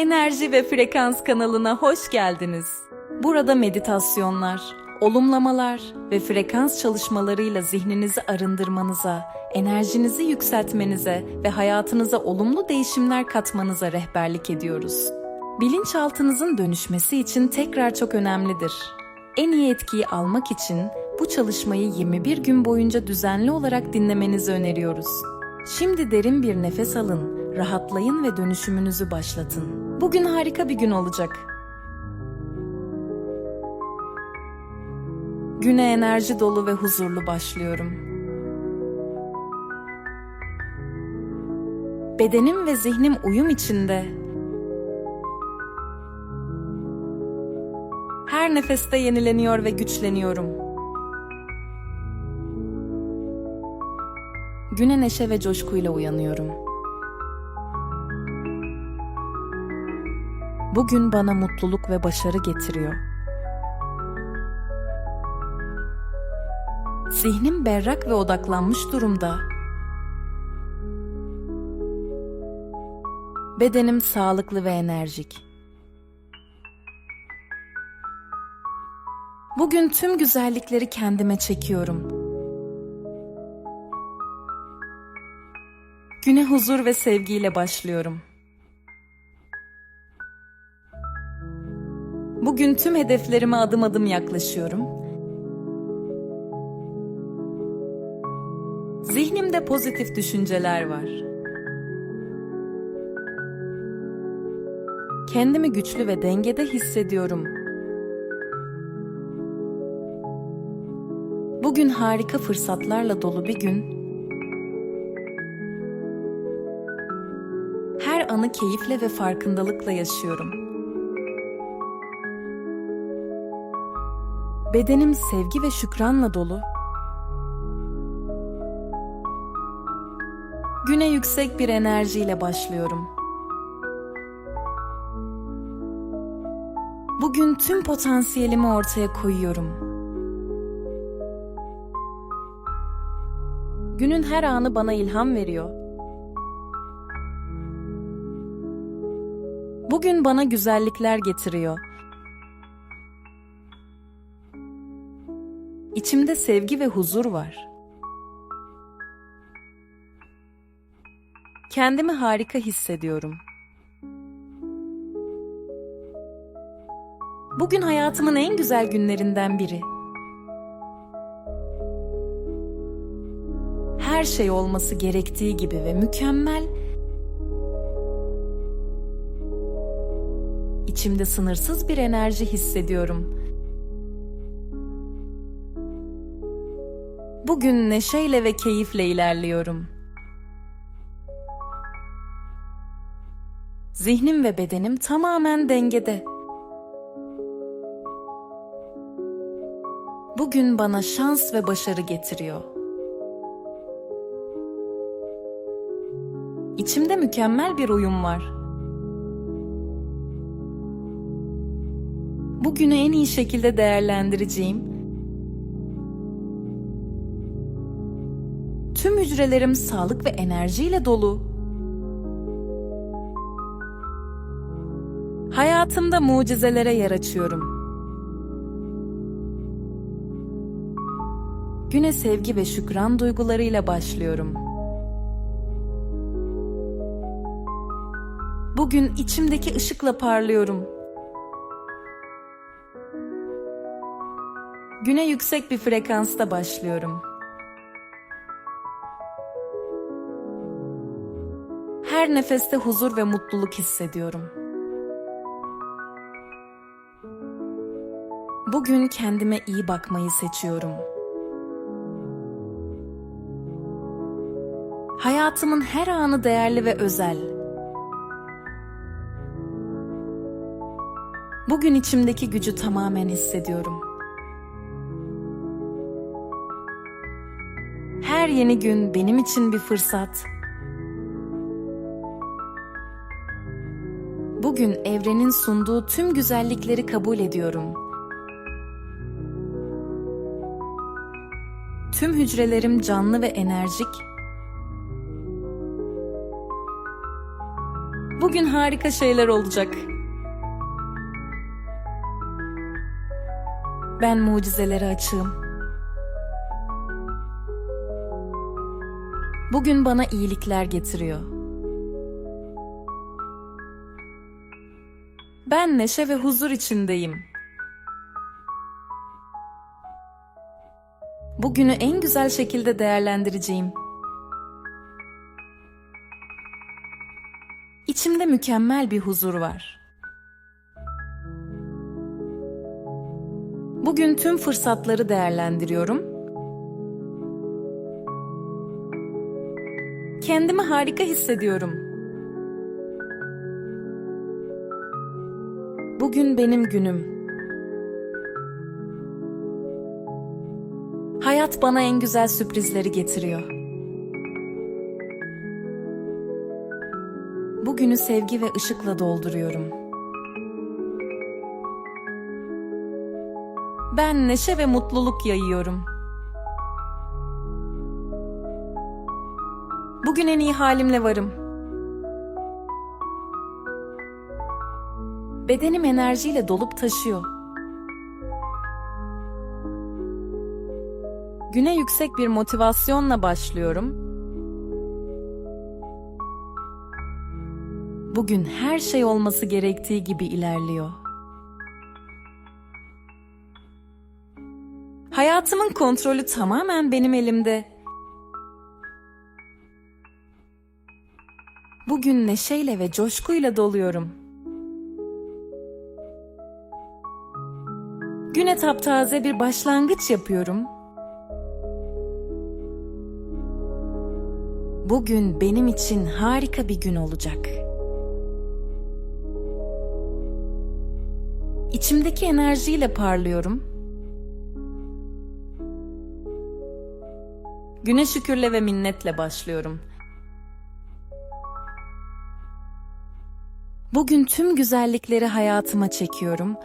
Enerji ve Frekans kanalına hoş geldiniz. Burada meditasyonlar, olumlamalar ve frekans çalışmalarıyla zihninizi arındırmanıza, enerjinizi yükseltmenize ve hayatınıza olumlu değişimler katmanıza rehberlik ediyoruz. Bilinçaltınızın dönüşmesi için tekrar çok önemlidir. En iyi etkiyi almak için bu çalışmayı 21 gün boyunca düzenli olarak dinlemenizi öneriyoruz. Şimdi derin bir nefes alın, rahatlayın ve dönüşümünüzü başlatın. Bugün harika bir gün olacak. Güne enerji dolu ve huzurlu başlıyorum. Bedenim ve zihnim uyum içinde. Her nefeste yenileniyor ve güçleniyorum. Güne neşe ve coşkuyla uyanıyorum. Bugün bana mutluluk ve başarı getiriyor. Zihnim berrak ve odaklanmış durumda. Bedenim sağlıklı ve enerjik. Bugün tüm güzellikleri kendime çekiyorum. Güne huzur ve sevgiyle başlıyorum. Bugün tüm hedeflerime adım adım yaklaşıyorum. Zihnimde pozitif düşünceler var. Kendimi güçlü ve dengede hissediyorum. Bugün harika fırsatlarla dolu bir gün. Anı keyifle ve farkındalıkla yaşıyorum. Bedenim sevgi ve şükranla dolu. Güne yüksek bir enerjiyle başlıyorum. Bugün tüm potansiyelimi ortaya koyuyorum. Günün her anı bana ilham veriyor. Bugün bana güzellikler getiriyor. İçimde sevgi ve huzur var. Kendimi harika hissediyorum. Bugün hayatımın en güzel günlerinden biri. Her şey olması gerektiği gibi ve mükemmel. İçimde sınırsız bir enerji hissediyorum. Bugün neşeyle ve keyifle ilerliyorum. Zihnim ve bedenim tamamen dengede. Bugün bana şans ve başarı getiriyor. İçimde mükemmel bir uyum var. Bugünü en iyi şekilde değerlendireceğim. Tüm hücrelerim sağlık ve enerjiyle dolu. Hayatımda mucizelere yer açıyorum. Güne sevgi ve şükran duygularıyla başlıyorum. Bugün içimdeki ışıkla parlıyorum. Güne yüksek bir frekansta başlıyorum. Her nefeste huzur ve mutluluk hissediyorum. Bugün kendime iyi bakmayı seçiyorum. Hayatımın her anı değerli ve özel. Bugün içimdeki gücü tamamen hissediyorum. Yeni gün benim için bir fırsat. Bugün evrenin sunduğu tüm güzellikleri kabul ediyorum. Tüm hücrelerim canlı ve enerjik. Bugün harika şeyler olacak. Ben mucizelere açığım. Bugün bana iyilikler getiriyor. Ben neşe ve huzur içindeyim. Bugünü en güzel şekilde değerlendireceğim. İçimde mükemmel bir huzur var. Bugün tüm fırsatları değerlendiriyorum. Kendimi harika hissediyorum. Bugün benim günüm. Hayat bana en güzel sürprizleri getiriyor. Bugünü sevgi ve ışıkla dolduruyorum. Ben neşe ve mutluluk yayıyorum. Bugün en iyi halimle varım. Bedenim enerjiyle dolup taşıyor. Güne yüksek bir motivasyonla başlıyorum. Bugün her şey olması gerektiği gibi ilerliyor. Hayatımın kontrolü tamamen benim elimde. Bugün neşeyle ve coşkuyla doluyorum. Güne taptaze bir başlangıç yapıyorum. Bugün benim için harika bir gün olacak. İçimdeki enerjiyle parlıyorum. Güne şükürle ve minnetle başlıyorum. Bugün tüm güzellikleri hayatıma çekiyorum.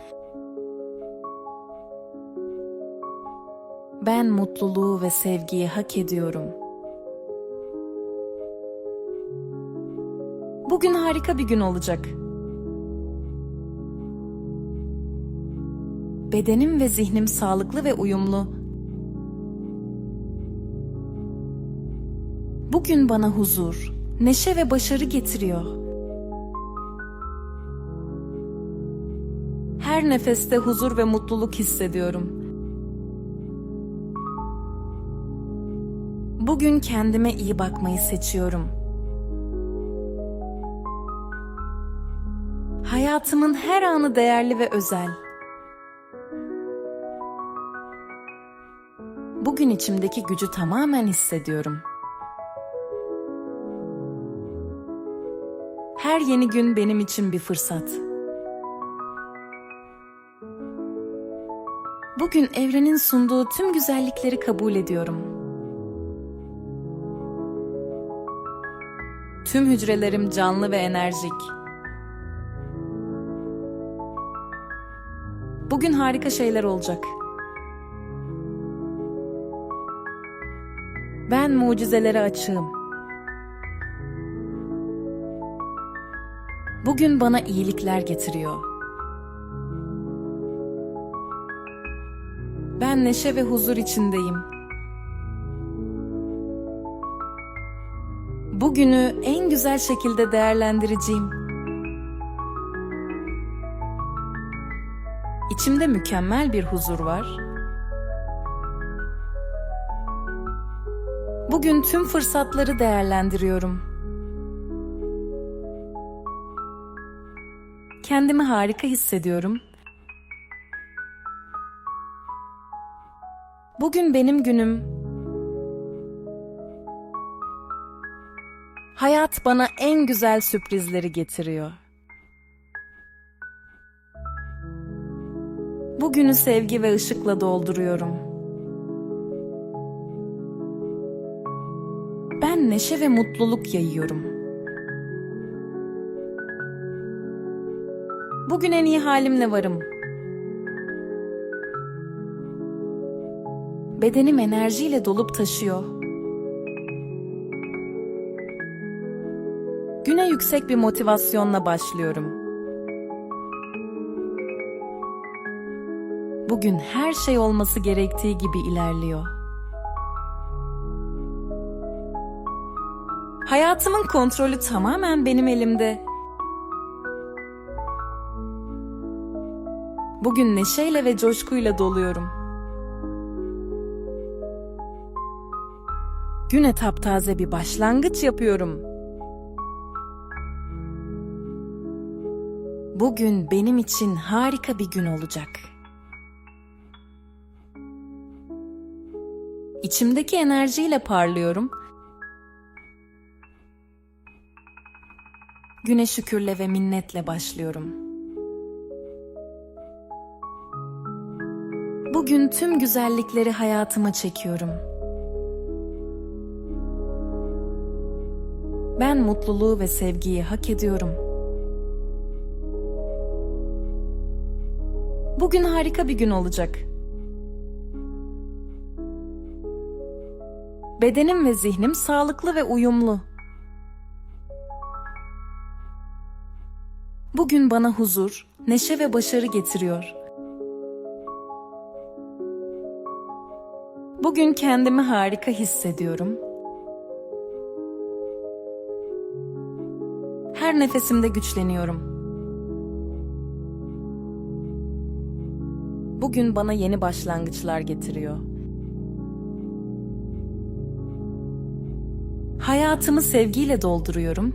Ben mutluluğu ve sevgiyi hak ediyorum. Bugün harika bir gün olacak. Bedenim ve zihnim sağlıklı ve uyumlu. Bugün bana huzur, neşe ve başarı getiriyor. Her nefeste huzur ve mutluluk hissediyorum. Bugün kendime iyi bakmayı seçiyorum. Hayatımın her anı değerli ve özel. Bugün içimdeki gücü tamamen hissediyorum. Her yeni gün benim için bir fırsat. Bugün evrenin sunduğu tüm güzellikleri kabul ediyorum. Tüm hücrelerim canlı ve enerjik. Bugün harika şeyler olacak. Ben mucizelere açığım. Bugün bana iyilikler getiriyor. Ben neşe ve huzur içindeyim. Bugünü en güzel şekilde değerlendireceğim. İçimde mükemmel bir huzur var. Bugün tüm fırsatları değerlendiriyorum. Kendimi harika hissediyorum. Bugün benim günüm. Hayat bana en güzel sürprizleri getiriyor. Bugünü sevgi ve ışıkla dolduruyorum. Ben neşe ve mutluluk yayıyorum. Bugün en iyi halimle varım. Bedenim enerjiyle dolup taşıyor. Güne yüksek bir motivasyonla başlıyorum. Bugün her şey olması gerektiği gibi ilerliyor. Hayatımın kontrolü tamamen benim elimde. Bugün neşeyle ve coşkuyla doluyorum. Güne taptaze bir başlangıç yapıyorum. Bugün benim için harika bir gün olacak. İçimdeki enerjiyle parlıyorum. Güne şükürle ve minnetle başlıyorum. Bugün tüm güzellikleri hayatıma çekiyorum. Ben mutluluğu ve sevgiyi hak ediyorum. Bugün harika bir gün olacak. Bedenim ve zihnim sağlıklı ve uyumlu. Bugün bana huzur, neşe ve başarı getiriyor. Bugün kendimi harika hissediyorum. Nefesimde güçleniyorum. Bugün bana yeni başlangıçlar getiriyor. Hayatımı sevgiyle dolduruyorum.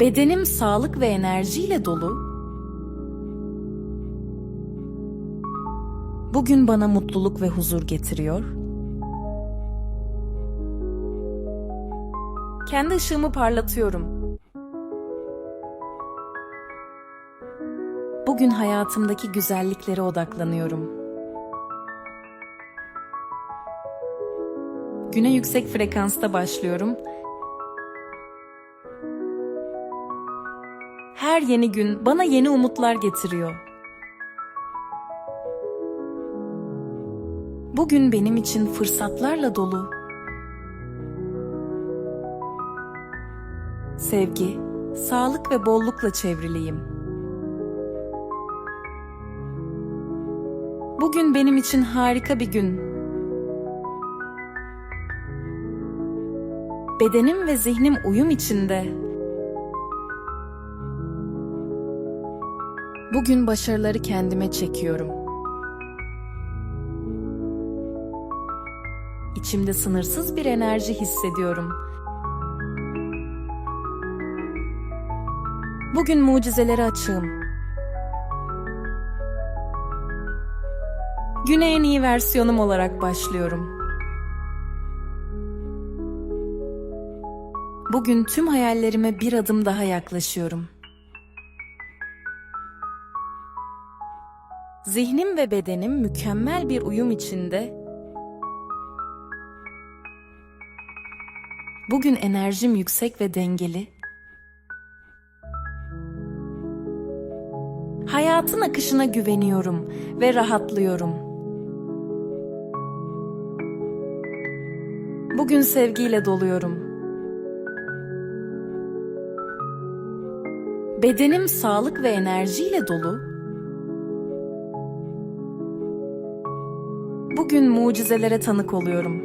Bedenim sağlık ve enerjiyle dolu. Bugün bana mutluluk ve huzur getiriyor. Kendi ışığımı parlatıyorum. Bugün hayatımdaki güzelliklere odaklanıyorum. Güne yüksek frekansta başlıyorum. Her yeni gün bana yeni umutlar getiriyor. Bugün benim için fırsatlarla dolu. Sevgi, sağlık ve bollukla çevriliyim. Bugün benim için harika bir gün. Bedenim ve zihnim uyum içinde. Bugün başarıları kendime çekiyorum. İçimde sınırsız bir enerji hissediyorum. Bugün mucizelere açığım. Güne en iyi versiyonum olarak başlıyorum. Bugün tüm hayallerime bir adım daha yaklaşıyorum. Zihnim ve bedenim mükemmel bir uyum içinde. Bugün enerjim yüksek ve dengeli. Hayatın akışına güveniyorum ve rahatlıyorum. Bugün sevgiyle doluyorum. Bedenim sağlık ve enerjiyle dolu. Bugün mucizelere tanık oluyorum.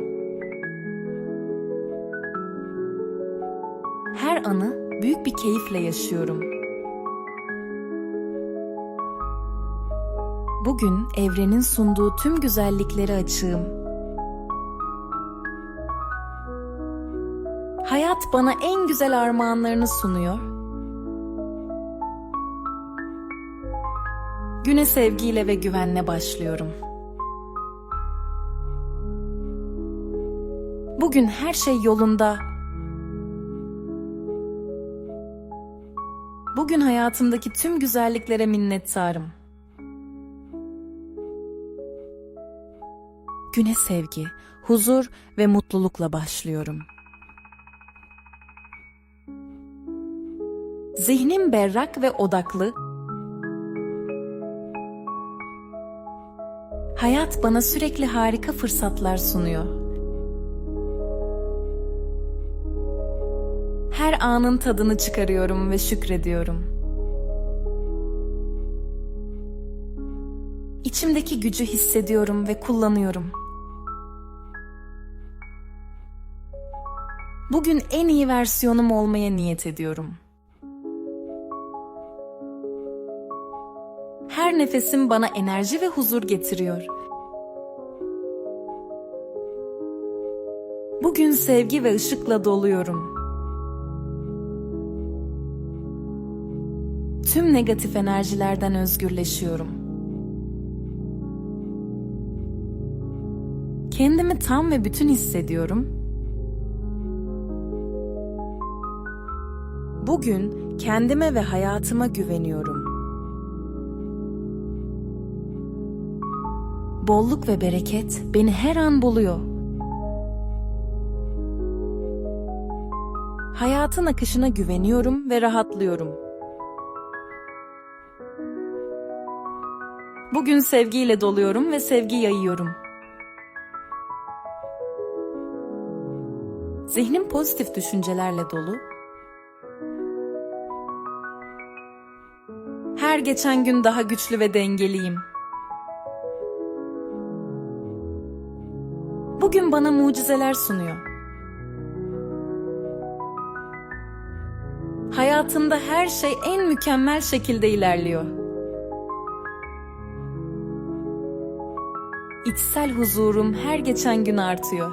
Her anı büyük bir keyifle yaşıyorum. Bugün evrenin sunduğu tüm güzellikleri açığım. Hayat bana en güzel armağanlarını sunuyor. Güne sevgiyle ve güvenle başlıyorum. Bugün her şey yolunda. Bugün hayatımdaki tüm güzelliklere minnettarım. Güne sevgi, huzur ve mutlulukla başlıyorum. Zihnim berrak ve odaklı. Hayat bana sürekli harika fırsatlar sunuyor. Her anın tadını çıkarıyorum ve şükrediyorum. İçimdeki gücü hissediyorum ve kullanıyorum. Bugün en iyi versiyonum olmaya niyet ediyorum. Her nefesim bana enerji ve huzur getiriyor. Bugün sevgi ve ışıkla doluyorum. Tüm negatif enerjilerden özgürleşiyorum. Kendimi tam ve bütün hissediyorum. Bugün kendime ve hayatıma güveniyorum. Bolluk ve bereket beni her an buluyor. Hayatın akışına güveniyorum ve rahatlıyorum. Bugün sevgiyle doluyorum ve sevgi yayıyorum. Zihnim pozitif düşüncelerle dolu. Geçen gün daha güçlü ve dengeliyim. Bugün bana mucizeler sunuyor. Hayatımda her şey en mükemmel şekilde ilerliyor. İçsel huzurum her geçen gün artıyor.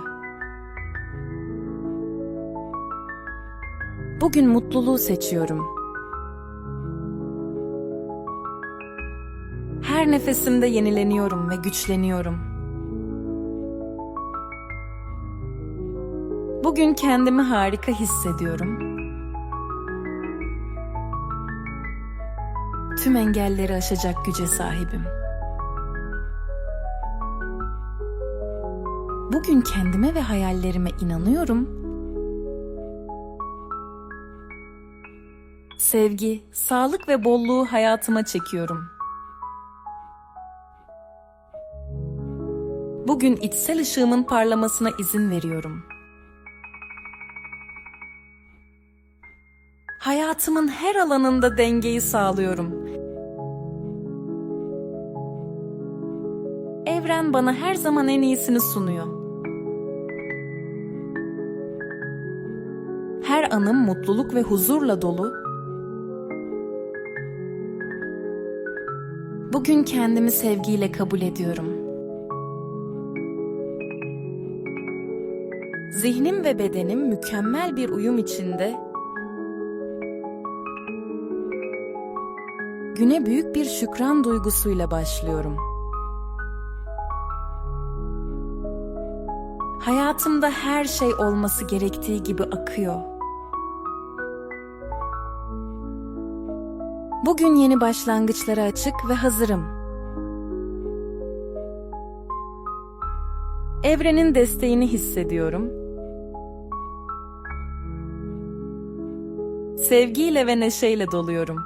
Bugün mutluluğu seçiyorum. Her nefesimde yenileniyorum ve güçleniyorum. Bugün kendimi harika hissediyorum. Tüm engelleri aşacak güce sahibim. Bugün kendime ve hayallerime inanıyorum. Sevgi, sağlık ve bolluğu hayatıma çekiyorum. Bugün içsel ışığımın parlamasına izin veriyorum. Hayatımın her alanında dengeyi sağlıyorum. Evren bana her zaman en iyisini sunuyor. Her anım mutluluk ve huzurla dolu. Bugün kendimi sevgiyle kabul ediyorum. Zihnim ve bedenim mükemmel bir uyum içinde Güne büyük bir şükran duygusuyla başlıyorum. Hayatımda her şey olması gerektiği gibi akıyor. Bugün yeni başlangıçlara açık ve hazırım. Evrenin desteğini hissediyorum. Sevgiyle ve neşeyle doluyorum.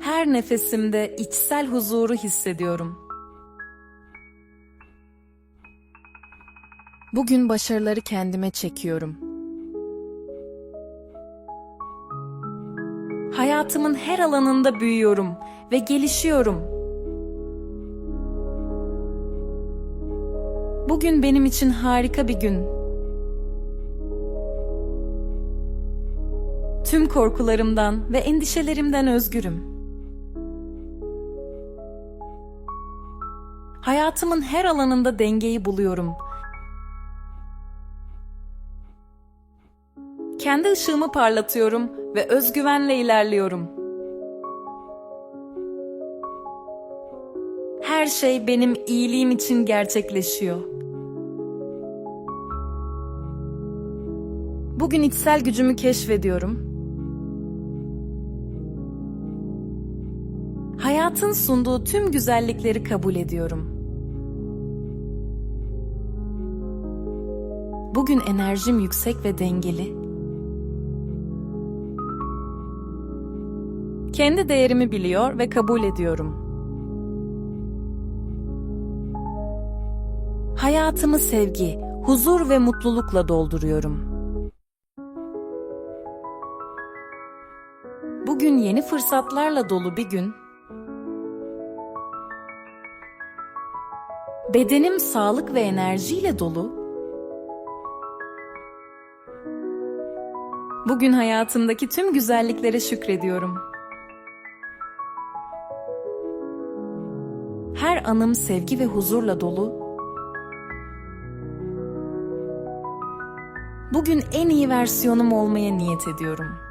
Her nefesimde içsel huzuru hissediyorum. Bugün başarıları kendime çekiyorum. Hayatımın her alanında büyüyorum ve gelişiyorum. Bugün benim için harika bir gün. Tüm korkularımdan ve endişelerimden özgürüm. Hayatımın her alanında dengeyi buluyorum. Kendi ışığımı parlatıyorum ve özgüvenle ilerliyorum. Her şey benim iyiliğim için gerçekleşiyor. Bugün içsel gücümü keşfediyorum. Hayatın sunduğu tüm güzellikleri kabul ediyorum. Bugün enerjim yüksek ve dengeli. Kendi değerimi biliyor ve kabul ediyorum. Hayatımı sevgi, huzur ve mutlulukla dolduruyorum. Bugün yeni fırsatlarla dolu bir gün. Bedenim sağlık ve enerjiyle dolu. Bugün hayatımdaki tüm güzelliklere şükrediyorum. Her anım sevgi ve huzurla dolu. Bugün en iyi versiyonum olmaya niyet ediyorum.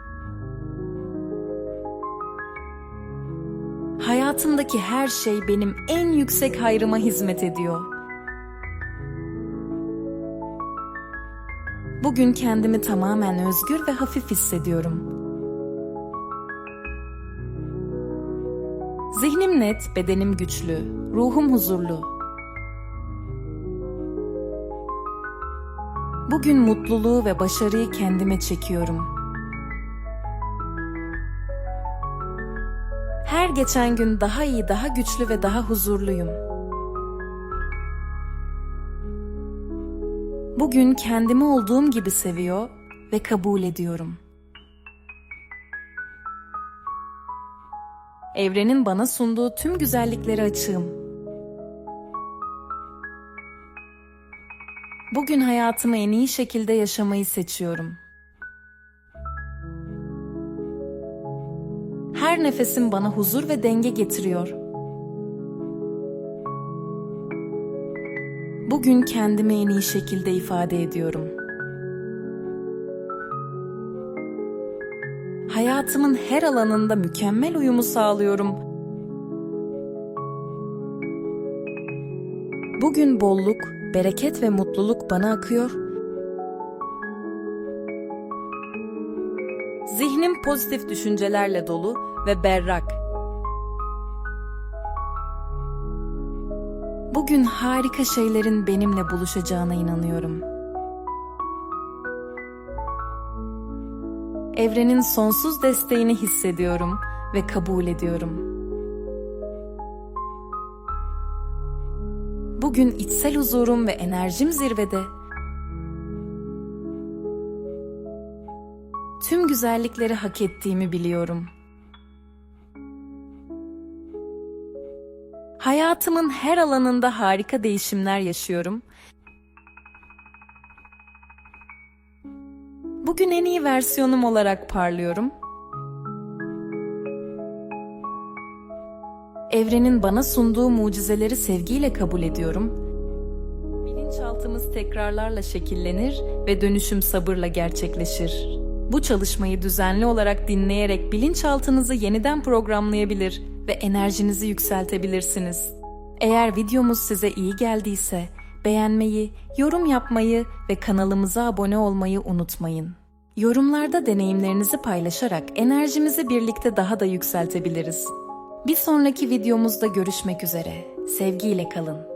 Hayatımdaki her şey benim en yüksek hayrıma hizmet ediyor. Bugün kendimi tamamen özgür ve hafif hissediyorum. Zihnim net, bedenim güçlü, ruhum huzurlu. Bugün mutluluğu ve başarıyı kendime çekiyorum. Geçen gün daha iyi, daha güçlü ve daha huzurluyum. Bugün kendimi olduğum gibi seviyor ve kabul ediyorum. Evrenin bana sunduğu tüm güzelliklere açığım. Bugün hayatımı en iyi şekilde yaşamayı seçiyorum. Her nefesim bana huzur ve denge getiriyor. Bugün kendimi en iyi şekilde ifade ediyorum. Hayatımın her alanında mükemmel uyumu sağlıyorum. Bugün bolluk, bereket ve mutluluk bana akıyor. Pozitif düşüncelerle dolu ve berrak. Bugün harika şeylerin benimle buluşacağına inanıyorum. Evrenin sonsuz desteğini hissediyorum ve kabul ediyorum. Bugün içsel huzurum ve enerjim zirvede. Güzellikleri hak ettiğimi biliyorum. Hayatımın her alanında harika değişimler yaşıyorum. Bugün en iyi versiyonum olarak parlıyorum. Evrenin bana sunduğu mucizeleri sevgiyle kabul ediyorum. Bilinçaltımız tekrarlarla şekillenir ve dönüşüm sabırla gerçekleşir. Bu çalışmayı düzenli olarak dinleyerek bilinçaltınızı yeniden programlayabilir ve enerjinizi yükseltebilirsiniz. Eğer videomuz size iyi geldiyse beğenmeyi, yorum yapmayı ve kanalımıza abone olmayı unutmayın. Yorumlarda deneyimlerinizi paylaşarak enerjimizi birlikte daha da yükseltebiliriz. Bir sonraki videomuzda görüşmek üzere. Sevgiyle kalın.